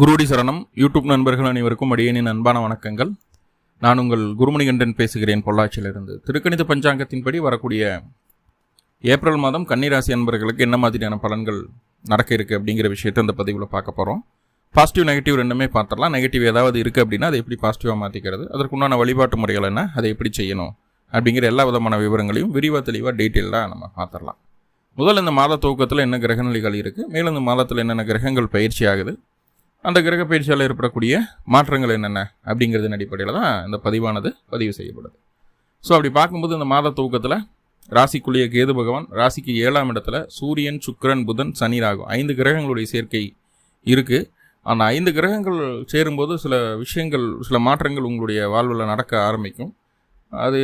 குருடி சரணம். யூடியூப் நண்பர்கள் அனைவருக்கும் அடியேனின் அன்பான வணக்கங்கள். நான் உங்கள் குருமணிகண்டன் பேசுகிறேன் பொள்ளாச்சியிலிருந்து. திருக்கணித பஞ்சாங்கத்தின்படி வரக்கூடிய ஏப்ரல் மாதம் கன்னிராசி அன்பர்களுக்கு என்ன மாதிரியான பலன்கள் நடக்க இருக்குது அப்படிங்கிற விஷயத்தை இந்த பதிவில் பார்க்க போகிறோம் பாசிட்டிவ் நெகட்டிவ் ரெண்டுமே பார்த்துடலாம். நெகட்டிவ் ஏதாவது இருக்குது அப்படின்னா அதை எப்படி பாசிட்டிவாக மாற்றிக்கிறது அதற்குண்டான வழிபாட்டு முறைகள் என்ன? அதை எப்படி செய்யணும்? அப்படிங்கிற எல்லா விதமான விவரங்களையும் விரிவாக தெளிவாக டீட்டெயிலாக நம்ம பார்த்துடலாம். முதல்ல இந்த மாத துவக்கத்தில் என்ன கிரகநிலைகள் இருக்குது மேலும் இந்த மாதத்தில் என்னென்ன கிரகங்கள் பயிற்சி ஆகுது? அந்த கிரக பயிற்சியால் ஏற்படக்கூடிய மாற்றங்கள் என்னென்ன அப்படிங்கிறதன் அடிப்படையில் தான் இந்த பதிவானது பதிவு செய்யப்படுது. ஸோ அப்படி பார்க்கும்போது இந்த மாத துவக்கத்தில் ராசிக்குள்ளேயே கேது பகவான் ராசிக்கு ஏழாம் இடத்துல சூரியன் சுக்கிரன் புதன் சனி ராகு ஐந்து கிரகங்களுடைய சேர்க்கை இருக்குது அந்த ஐந்து கிரகங்கள் சேரும்போது சில விஷயங்கள் சில மாற்றங்கள் உங்களுடைய வாழ்வில் நடக்க ஆரம்பிக்கும். அது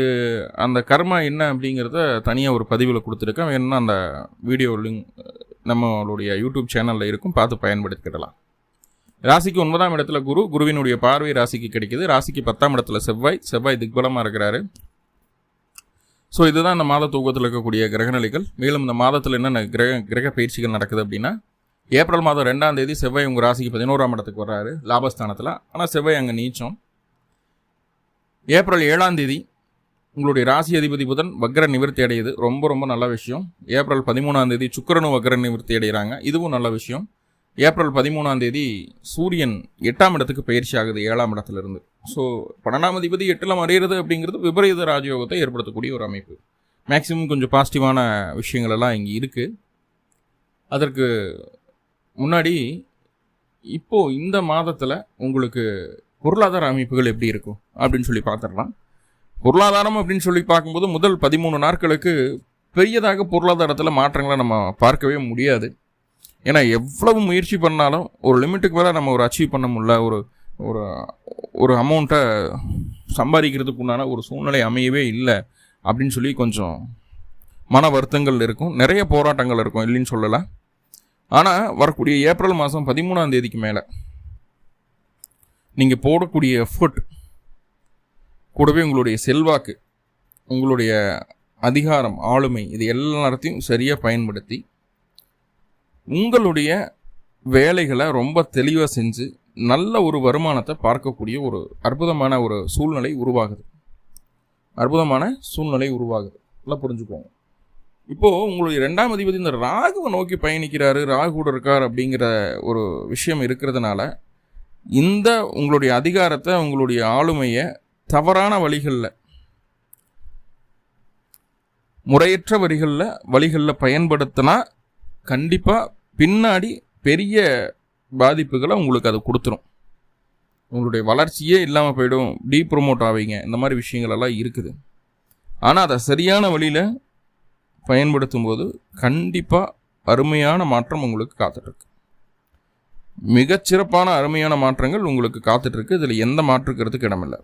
அந்த கர்மா என்ன அப்படிங்கிறத தனியாக ஒரு பதிவில் கொடுத்துருக்கேன். வேணும்னா அந்த வீடியோ லிங்க் நம்மளுடைய யூடியூப் சேனலில் இருக்கும். பார்த்து பயன்படுத்திக்கிடலாம். ராசிக்கு ஒன்பதாம் இடத்துல குரு குருவினுடைய பார்வை ராசிக்கு கிடைக்குது. ராசிக்கு பத்தாம் இடத்துல செவ்வாய். செவ்வாய் திக்பலமாக இருக்கிறாரு. ஸோ இதுதான் இந்த மாத தூக்கத்தில் இருக்கக்கூடிய கிரகநிலைகள். மேலும் இந்த மாதத்தில் என்னென்ன கிரக கிரக பயிற்சிகள் நடக்குது அப்படின்னா ஏப்ரல் மாதம் ரெண்டாம் தேதி செவ்வாய் உங்கள் ராசிக்கு பதினோராம் இடத்துக்கு வர்றாரு லாபஸ்தானத்தில். ஆனால் செவ்வாய் அங்கே நீச்சம். ஏப்ரல் ஏழாம் தேதி உங்களுடைய ராசி அதிபதி புதன் வக்ர நிவர்த்தி அடையுது. ரொம்ப ரொம்ப நல்ல விஷயம். ஏப்ரல் பதிமூணாம் தேதி சுக்கிரனும் வக்ர நிவர்த்தி அடைகிறாங்க. இதுவும் நல்ல விஷயம். ஏப்ரல் பதிமூணாம் தேதி சூரியன் எட்டாம் இடத்துக்கு பயிற்சி ஆகுது ஏழாம் இடத்துல இருந்து ஸோ பன்னெண்டாம் அதிபதி எட்டில் மறையிறது அப்படிங்கிறது விபரீத ராஜயோகத்தை ஏற்படுத்தக்கூடிய ஒரு அமைப்பு. மேக்ஸிமம் கொஞ்சம் பாசிட்டிவான விஷயங்கள் எல்லாம் இங்கே இருக்குது அதற்கு முன்னாடி இப்போது இந்த மாதத்தில் உங்களுக்கு பொருளாதார அமைப்புகள் எப்படி இருக்கும் அப்படின்னு சொல்லி பார்த்துடலாம். பொருளாதாரம் அப்படின்னு சொல்லி பார்க்கும்போது முதல் பதிமூணு நாட்களுக்கு பெரியதாக பொருளாதாரத்தில் மாற்றங்களை நம்ம பார்க்கவே முடியாது. ஏன்னா எவ்வளவு முயற்சி பண்ணாலும் ஒரு லிமிட்டுக்கு மேலே நம்ம ஒரு அச்சீவ் பண்ண முடியல. ஒரு ஒரு ஒரு அமௌண்ட்டை சம்பாதிக்கிறதுக்கு உண்டான ஒரு சூழ்நிலை அமையவே இல்லை அப்படின்னு சொல்லி கொஞ்சம் மன வருத்தங்கள் இருக்கும். நிறைய போராட்டங்கள் இருக்கும் இல்லைன்னு சொல்லலை ஆனால் வரக்கூடிய ஏப்ரல் மாதம் பதிமூணாம் தேதிக்கு மேலே நீங்கள் போடக்கூடிய எஃபர்ட் கூடவே உங்களுடைய செல்வாக்கு உங்களுடைய அதிகாரம் ஆளுமை இது எல்லாத்தையும் சரியாக பயன்படுத்தி உங்களுடைய வேலைகளை ரொம்ப தெளிவாக செஞ்சு நல்ல ஒரு வருமானத்தை பார்க்கக்கூடிய ஒரு அற்புதமான ஒரு சூழ்நிலை உருவாகுது. அற்புதமான சூழ்நிலை உருவாகுது. நல்லா புரிஞ்சுக்கோங்க. இப்போது உங்களுடைய ரெண்டாம் அதிபதி இந்த ராகுவை நோக்கி பயணிக்கிறாரு ராகு கூட இருக்கார் அப்படிங்கிற ஒரு விஷயம் இருக்கிறதுனால இந்த உங்களுடைய அதிகாரத்தை உங்களுடைய ஆளுமையை தவறான வழிகளில் முறையற்ற வரிகளில் வழிகளில் பயன்படுத்தினா கண்டிப்பாக பின்னாடி பெரிய பாதிப்புகளை உங்களுக்கு அது கொடுத்துரும். உங்களுடைய வளர்ச்சியே இல்லாமல் போயிடும். டீ ப்ரொமோட் ஆவீங்க. இந்த மாதிரி விஷயங்களெல்லாம் இருக்குது. ஆனால் அதை சரியான வழியில் பயன்படுத்தும் போது கண்டிப்பாக அருமையான மாற்றம் உங்களுக்கு காத்துட்ருக்கு. மிகச்சிறப்பான அருமையான மாற்றங்கள் உங்களுக்கு காத்துட்ருக்கு. இதில் எந்த மாற்றுக்கிறதுக்கு இடமில்லை.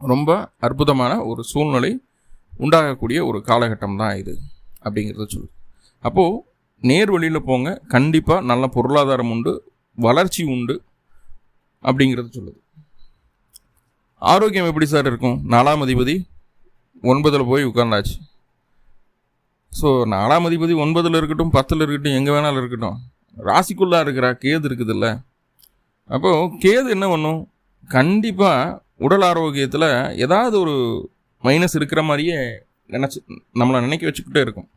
ரொம்ப அற்புதமான ஒரு சூழ்நிலை உண்டாகக்கூடிய ஒரு காலகட்டம் தான் இது. அப்படிங்கிறத சொல்லு அப்போது நேர் வழியில் போங்க. கண்டிப்பாக நல்ல பொருளாதாரம் உண்டு வளர்ச்சி உண்டு அப்படிங்கிறது சொல்லுது. ஆரோக்கியம் எப்படி சார் இருக்கும்? நாலாம் அதிபதி ஒன்பதில் போய் உட்கார்ந்தாச்சு. ஸோ நாலாம் அதிபதி ஒன்பதில் இருக்கட்டும் பத்தில் இருக்கட்டும் எங்கே வேணாலும் இருக்கட்டும். ராசிக்குள்ளாக இருக்கிறா கேது இருக்குதுல்ல. அப்போது கேது என்ன பண்ணும்? கண்டிப்பாக உடல் ஆரோக்கியத்தில் ஏதாவது ஒரு மைனஸ் இருக்கிற மாதிரியே நினச்சி நம்மளை நினைக்க வச்சுக்கிட்டே இருக்கும்.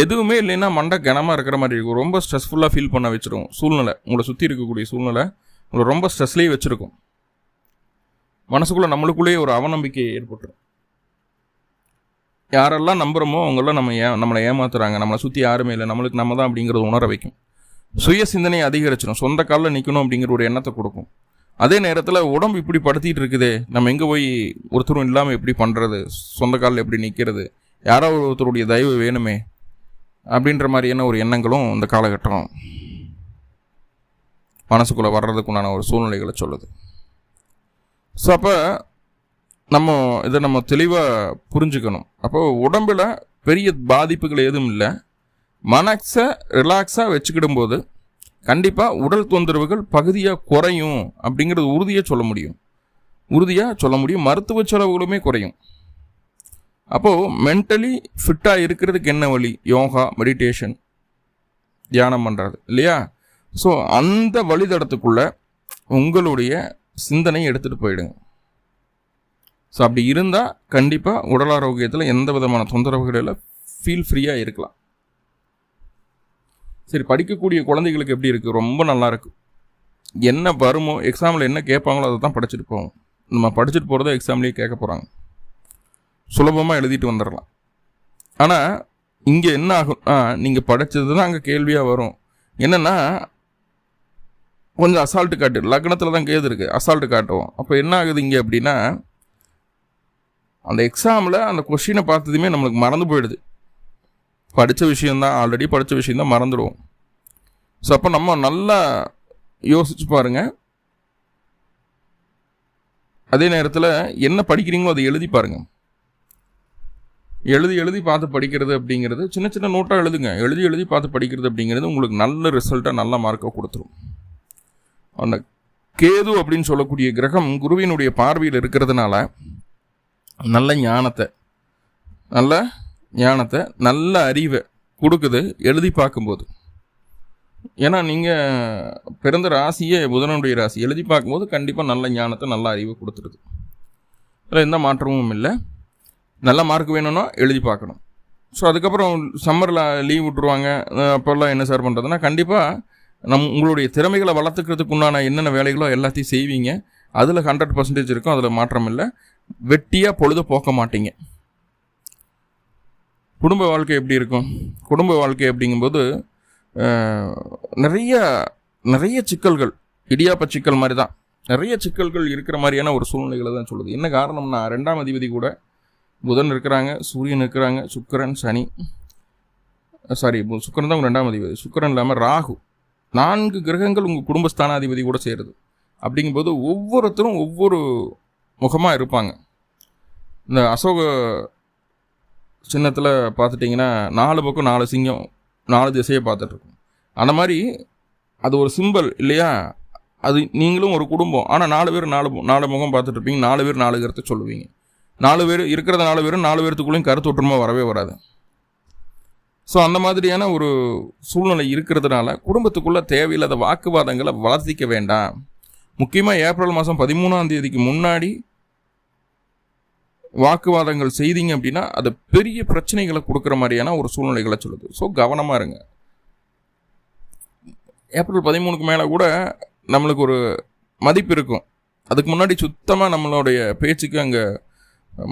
எதுவுமே இல்லைன்னா மண்டை கனமாக இருக்கிற மாதிரி இருக்கும். ரொம்ப ஸ்ட்ரெஸ்ஃபுல்லாக ஃபீல் பண்ண வச்சிருக்கும் சூழ்நிலை. உங்களை சுற்றி இருக்கக்கூடிய சூழ்நிலை உங்களை ரொம்ப ஸ்ட்ரெஸ்லேயே வச்சுருக்கும். மனசுக்குள்ளே நம்மளுக்குள்ளேயே ஒரு அவநம்பிக்கை ஏற்பட்டுரும். யாரெல்லாம் நம்புகிறோமோ அவங்களாம் நம்ம ஏ நம்மளை ஏமாத்துறாங்க. நம்மளை சுற்றி யாருமே இல்லை. நம்மளுக்கு நம்ம தான் அப்படிங்கிறது உணர வைக்கும். சுய சிந்தனையை அதிகரிச்சிடும் சொந்த காலில் நிற்கணும் அப்படிங்கிற ஒரு எண்ணத்தை கொடுக்கும். அதே நேரத்தில் உடம்பு இப்படி படுத்திட்டு இருக்குதே. நம்ம எங்கே போய் ஒருத்தரும் இல்லாமல் எப்படி பண்ணுறது சொந்த காலில் எப்படி நிற்கிறது யாரோ ஒருத்தருடைய தயவு வேணுமே. அப்படின்ற மாதிரியான ஒரு எண்ணங்களும் இந்த காலகட்டம் மனசுக்குள்ளே வர்றதுக்குண்டான ஒரு சூழ்நிலைகளை சொல்லுது. ஸோ அப்போ நம்ம இதை நம்ம தெளிவாக புரிஞ்சுக்கணும். அப்போ உடம்பில் பெரிய பாதிப்புகள் எதுவும் இல்லை. மனசை ரிலாக்ஸாக வச்சுக்கிடும் போது கண்டிப்பாக உடல் தொந்தரவுகள் பகுதியாக குறையும் அப்படிங்கிறது உறுதியாக சொல்ல முடியும். உறுதியாக சொல்ல முடியும். மருத்துவ செலவுகளுமே குறையும். அப்போது மென்டலி ஃபிட்டாக இருக்கிறதுக்கு என்ன வழி? யோகா மெடிடேஷன் தியானம் பண்ணுறது இல்லையா? ஸோ அந்த வழித்தடத்துக்குள்ள உங்களுடைய சிந்தனை எடுத்துகிட்டு போயிடுங்க. ஸோ அப்படி இருந்தால் கண்டிப்பாக உடல் ஆரோக்கியத்தில் எந்த விதமான தொந்தரவுகளில் ஃபீல் ஃப்ரீயாக இருக்கலாம். சரி படிக்கக்கூடிய குழந்தைகளுக்கு எப்படி இருக்குது ரொம்ப நல்லாயிருக்கு என்ன வருமோ எக்ஸாமில் என்ன கேட்பாங்களோ அதை தான் படிச்சுட்டு போவோம். நம்ம படிச்சுட்டு போகிறத எக்ஸாம்லேயே கேட்க போகிறாங்க சுலபமாக எழுதிட்டு வந்துடலாம் ஆனால் இங்கே என்ன ஆகும்? ஆ நீங்கள் படித்தது தான் அங்கே கேள்வியாக வரும். என்னென்னா கொஞ்சம் அசால்ட்டு காட்டு. லக்னத்தில் தான் கேது இருக்குது அசால்ட்டு காட்டுவோம். அப்போ என்ன ஆகுது இங்கே அப்படின்னா அந்த எக்ஸாமில் அந்த கொஷினை பார்த்ததுமே நம்மளுக்கு மறந்து போயிடுது. படித்த விஷயந்தான் ஆல்ரெடி படித்த விஷயந்தான் மறந்துடுவோம். ஸோ அப்போ நம்ம நல்லா யோசிச்சு பாருங்கள் அதே நேரத்தில் என்ன படிக்கிறீங்களோ அதை எழுதி பாருங்கள் எழுதி எழுதி பார்த்து படிக்கிறது அப்படிங்கிறது சின்ன சின்ன நோட்டாக எழுதுங்க. எழுதி எழுதி பார்த்து படிக்கிறது அப்படிங்கிறது உங்களுக்கு நல்ல ரிசல்ட்டாக நல்ல மார்க்கை கொடுத்துரும். அந்த கேது அப்படின்னு சொல்லக்கூடிய கிரகம் குருவினுடைய பார்வையில் இருக்கிறதுனால நல்ல ஞானத்தை நல்ல ஞானத்தை நல்ல அறிவை கொடுக்குது எழுதி பார்க்கும்போது. ஏன்னா நீங்கள் பிறந்த ராசியே புதனுடைய ராசி. எழுதி பார்க்கும்போது கண்டிப்பாக நல்ல ஞானத்தை நல்ல அறிவை கொடுத்துருது. அதில் எந்த மாற்றமும் இல்லை. நல்ல மார்க் வேணும்னா எழுதி பார்க்கணும். ஸோ அதுக்கப்புறம் சம்மரில் லீவ் விட்ருவாங்க அப்போல்லாம் என்ன சார் பண்ணுறதுன்னா கண்டிப்பாக நம் உங்களுடைய திறமைகளை வளர்த்துக்கிறதுக்கு உண்டான என்னென்ன வேலைகளோ எல்லாத்தையும் செய்வீங்க. அதில் ஹண்ட்ரட் பர்சன்டேஜ் இருக்கும் அதில் மாற்றம் இல்லை. வெட்டியாக பொழுது போக்க மாட்டீங்க. குடும்ப வாழ்க்கை எப்படி இருக்கும்? குடும்ப வாழ்க்கை அப்படிங்கும்போது நிறைய நிறைய சிக்கல்கள் இடியாப்ப சிக்கல் மாதிரி தான் நிறைய சிக்கல்கள் இருக்கிற மாதிரியான ஒரு சூழ்நிலைகளை தான் சொல்லுது. என்ன காரணம்னா ரெண்டாம் அதிபதி கூட புதன் இருக்கிறாங்க சூரியன் இருக்கிறாங்க சுக்கரன் சனி. சாரி சுக்கரன் தான் உங்கள் ரெண்டாம் அதிபதி. சுக்கரன் இல்லாமல் ராகு. நான்கு கிரகங்கள் உங்கள் குடும்பஸ்தானாதிபதி கூட சேருது. அப்படிங்கும்போது ஒவ்வொருத்தரும் ஒவ்வொரு முகமாக இருப்பாங்க. இந்த அசோக சின்னத்தில் பார்த்துட்டிங்கன்னா நாலு பக்கம் நாலு சிங்கம் நாலு திசையை பார்த்துட்ருக்கோம் அந்த மாதிரி அது ஒரு சிம்பிள் இல்லையா? அது நீங்களும் ஒரு குடும்பம். ஆனால் நாலு பேர் நாலு நாலு முகம் பார்த்துட்ருப்பீங்க நாலு பேர் நாலு கருத்தை சொல்லுவீங்க. நாலு பேர் இருக்கிறத நாலு பேரும் நாலு பேர்த்துக்குள்ளேயும் கருத்து ஒற்றுமை வரவே வராது. ஸோ அந்த மாதிரியான ஒரு சூழ்நிலை இருக்கிறதுனால குடும்பத்துக்குள்ளே தேவையில்லாத வாக்குவாதங்களை வளர்த்திக்க வேண்டாம். முக்கியமாக ஏப்ரல் மாதம் பதிமூணாம் தேதிக்கு முன்னாடி வாக்குவாதங்கள் செய்தீங்க அப்படின்னா அது பெரிய பிரச்சனைகளை கொடுக்குற மாதிரியான ஒரு சூழ்நிலைகளை சொல்லுது. ஸோ கவனமாக இருங்க. ஏப்ரல் பதிமூணுக்கு மேலே கூட நம்மளுக்கு ஒரு மதிப்பு இருக்கும். அதுக்கு முன்னாடி சுத்தமாக நம்மளுடைய பேச்சுக்கு அங்கே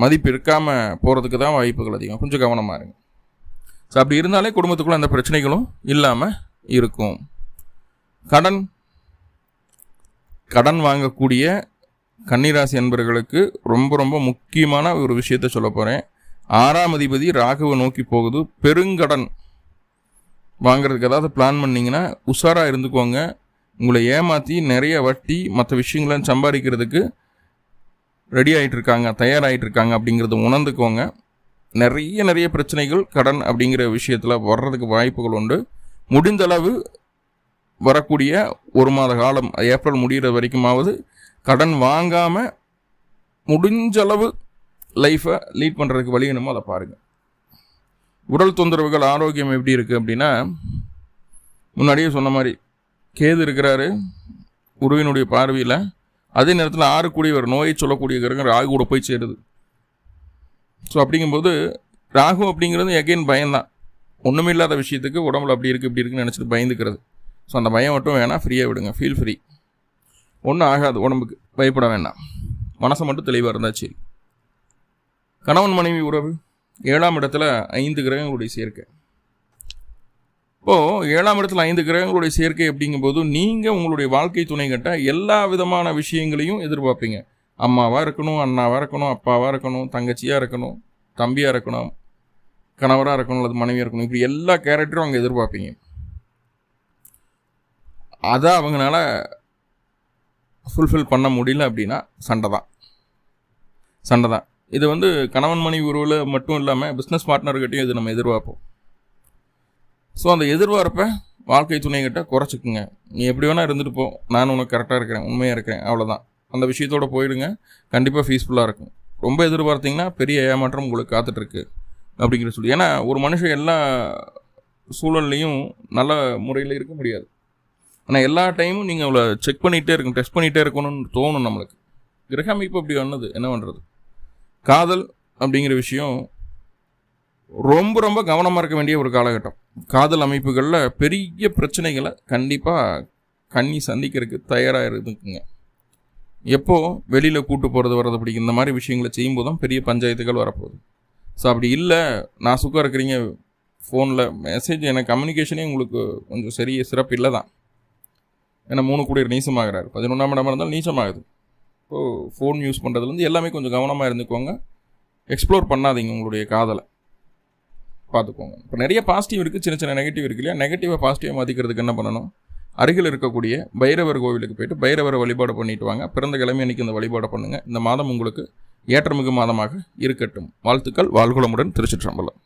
மதிப்பு இருக்காமல் போகிறதுக்கு தான் வாய்ப்புகள் அதிகம். கொஞ்சம் கவனமாக இருங்க. ஸோ அப்படி இருந்தாலே குடும்பத்துக்குள்ளே அந்த பிரச்சனைகளும் இல்லாமல் இருக்கும். கடன் கடன் வாங்கக்கூடிய கன்னிராசி அன்பர்களுக்கு ரொம்ப ரொம்ப முக்கியமான ஒரு விஷயத்த சொல்ல போகிறேன் ஆறாம் அதிபதி ராகுவை நோக்கி போகுது. பெருங்கடன் வாங்குறதுக்கு ஏதாவது பிளான் பண்ணிங்கன்னா உஷாராக இருந்துக்கோங்க. உங்களை ஏமாற்றி நிறைய வட்டி மற்ற விஷயங்களை சம்பாதிக்கிறதுக்கு ரெடி ஆகிட்டு இருக்காங்க தயாராகிட்டு இருக்காங்க அப்படிங்கிறத உணர்ந்துக்கோங்க. நிறைய நிறைய பிரச்சனைகள் கடன் அப்படிங்கிற விஷயத்தில் வர்றதுக்கு வாய்ப்புகள் உண்டு. முடிந்தளவு வரக்கூடிய ஒரு மாத காலம் ஏப்ரல் முடிகிற வரைக்குமாவது கடன் வாங்காமல் முடிஞ்சளவு லைஃப்பை லீட் பண்ணுறதுக்கு வழி என்னமோ அதை பாருங்கள் உடல் தொந்தரவுகள் ஆரோக்கியம் எப்படி இருக்குது அப்படின்னா முன்னாடியே சொன்ன மாதிரி கேது இருக்கிறாரு உருவினுடைய பார்வையில் அதே நேரத்தில் ஆறக்கூடிய ஒரு நோயை சொல்லக்கூடிய கிரகம் ராகு கூட போய் சேருது. ஸோ அப்படிங்கும்போது ராகு அப்படிங்கிறது எகைன் பயம்தான். ஒன்றுமே இல்லாத விஷயத்துக்கு உடம்புல அப்படி இருக்குது இப்படி இருக்குன்னு நினச்சிட்டு பயந்துக்கிறது. ஸோ அந்த பயம் மட்டும் வேணால் ஃப்ரீயாக விடுங்க. ஃபீல் ஃப்ரீ ஒன்றும் ஆகாது உடம்புக்கு. பயப்பட வேண்டாம். மனசை மட்டும் தெளிவாக இருந்தால் சரி. கணவன் மனைவி உறவு. ஏழாம் இடத்துல ஐந்து கிரகங்களுடைய சேர்க்கை. இப்போது ஏழாம் இடத்துல ஐந்து கிரகங்களுடைய சேர்க்கை அப்படிங்கும்போது நீங்கள் உங்களுடைய வாழ்க்கை துணை கட்ட எல்லா விதமான விஷயங்களையும் எதிர்பார்ப்பீங்க. அம்மாவாக இருக்கணும் அண்ணாவாக இருக்கணும் அப்பாவாக இருக்கணும் தங்கச்சியாக இருக்கணும் தம்பியாக இருக்கணும் கணவராக இருக்கணும் அல்லது மனைவியாக இருக்கணும் இப்படி எல்லா கேரக்டரும் அவங்க எதிர்பார்ப்பீங்க. அதை அவங்களால ஃபுல்ஃபில் பண்ண முடியல அப்படின்னா சண்டை தான். சண்டை தான். இது வந்து கணவன் மனைவி உறவில் மட்டும் இல்லாமல் பிஸ்னஸ் பார்ட்னர்கிட்டையும் இது நம்ம எதிர்பார்ப்போம். ஸோ அந்த எதிர்பார்ப்பை வாழ்க்கை துணைகிட்ட குறைச்சிக்குங்க. நீ எப்படி வேணால் இருந்துட்டு போ. நான் உனக்கு கரெக்டாக இருக்கிறேன். உண்மையாக இருக்கிறேன். அவ்வளோதான் அந்த விஷயத்தோடு போயிடுங்க. கண்டிப்பாக ஃபீஸ்ஃபுல்லாக இருக்கும். ரொம்ப எதிர்பார்த்தீங்கன்னா பெரிய ஏமாற்றம் உங்களுக்கு காத்துட்ருக்கு அப்படிங்கிற சொல்லி. ஏன்னா ஒரு மனுஷன் எல்லா சூழல்லையும் நல்ல முறையில் இருக்க முடியாது. ஆனால் எல்லா டைமும் நீங்கள் அவளை செக் பண்ணிகிட்டே இருக்கணும் டெஸ்ட் பண்ணிகிட்டே இருக்கணும்னு தோணும் நம்மளுக்கு. கிரகமைப்பு அப்படி வந்தது. என்ன பண்ணுறது காதல் அப்படிங்கிற விஷயம் ரொம்ப ரொம்ப கவனமாக இருக்க வேண்டிய ஒரு காலகட்டம். காதல் அமைப்புகளில் பெரிய பிரச்சனைகளை கண்டிப்பாக கண்ணி சந்திக்கிறதுக்கு தயாராக இருக்குங்க. எப்போ வெளியில் கூட்டு போகிறது வர்றது அப்படி இந்த மாதிரி விஷயங்களை செய்யும்போது தான் பெரிய பஞ்சாயத்துகள் வரப்போகுது. ஸோ அப்படி இல்லை நான் சுக்கம் இருக்கிறீங்க ஃபோனில் மெசேஜ் எனக்கு கம்யூனிகேஷனே உங்களுக்கு கொஞ்சம் சரிய சிறப்பு இல்லை தான் ஏன்னா மூணு கூட நீசமாகிறாரு. பதினொன்றாம் இடமா இருந்தாலும் நீசமாகுது. இப்போது ஃபோன் யூஸ் பண்ணுறதுலேருந்து எல்லாமே கொஞ்சம் கவனமாக இருந்துக்கோங்க. எக்ஸ்ப்ளோர் பண்ணாதீங்க உங்களுடைய காதலை. பார்த்துக்கோங்க. இப்போ நிறைய பாசிட்டிவ் இருக்குது சின்ன சின்ன நெகட்டிவ் இருக்கு இல்லையா? நெகட்டிவை பாசிட்டிவாக மாற்றிக்கிறதுக்கு என்ன பண்ணணும்? அருகில் இருக்கக்கூடிய பைரவர் கோவிலுக்கு போயிட்டு பைரவரை வழிபாடு பண்ணிட்டு வாங்க. பிறந்த கிழமை அன்னைக்கு இந்த வழிபாடு பண்ணுங்கள் இந்த மாதம் உங்களுக்கு ஏற்றமிகு மாதமாக இருக்கட்டும். வாழ்த்துக்கள். வாழ்குளமுடன் திருச்சிற்றம்பலம்.